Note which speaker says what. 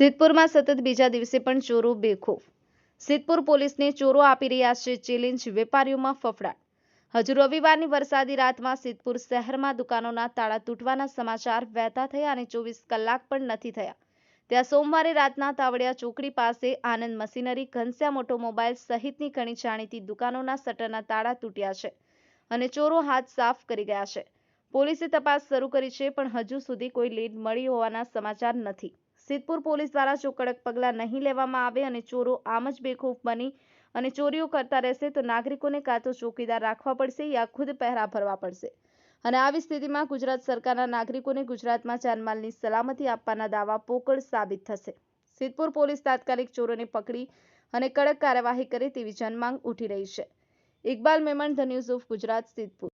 Speaker 1: સિદ્ધપુરમાં સતત બીજા દિવસે પણ ચોરો બેખોફ. સિદ્ધપુર પોલીસને ચોરો આપી રહ્યા છે, ચેલેન્જ વેપારીઓમાં ફફડાટ. હજુ રવિવારની વરસાદી રાતમાં સિદ્ધપુર શહેરમાં દુકાનોના તાળા તૂટવાના સમાચાર વહેતા થયા અને ચોવીસ કલાક પણ નથી થયા. ત્યાં સોમવારે રાતના તાવડિયા ચોકડી પાસે આનંદ મશીનરી, ઘનશ્યામ ઓટોમોબાઈલ સહિતની ઘણી જાણીતી દુકાનોના શટરના તાળા તૂટ્યા છે અને ચોરો હાથ સાફ કરી ગયા છે. પોલીસે તપાસ શરૂ કરી છે, પણ હજુ સુધી કોઈ લીડ મળી હોવાના સમાચાર નથી. સિદ્ધપુર પોલીસ દ્વારા જો કડક પગલાં નહીં લેવામાં આવે અને ચોરો આમ જ બેખૂફ બની અને ચોરીઓ કરતા રહેશે, તો નાગરિકોને કાં તો ચોકીદાર રાખવા પડશે યા ખુદ પહેરા ભરવા પડશે. અને આવી સ્થિતિમાં ગુજરાત સરકારના નાગરિકોને ગુજરાતમાં જાનમાલની સલામતી આપવાના દાવા પોકળ સાબિત થશે. સિદ્ધપુર પોલીસ તાત્કાલિક ચોરોને પકડી અને કડક કાર્યવાહી કરે તેવી જનમાંગ ઉઠી રહી છે. Iqbal Memon, the news of Gujarat, Siddhpur.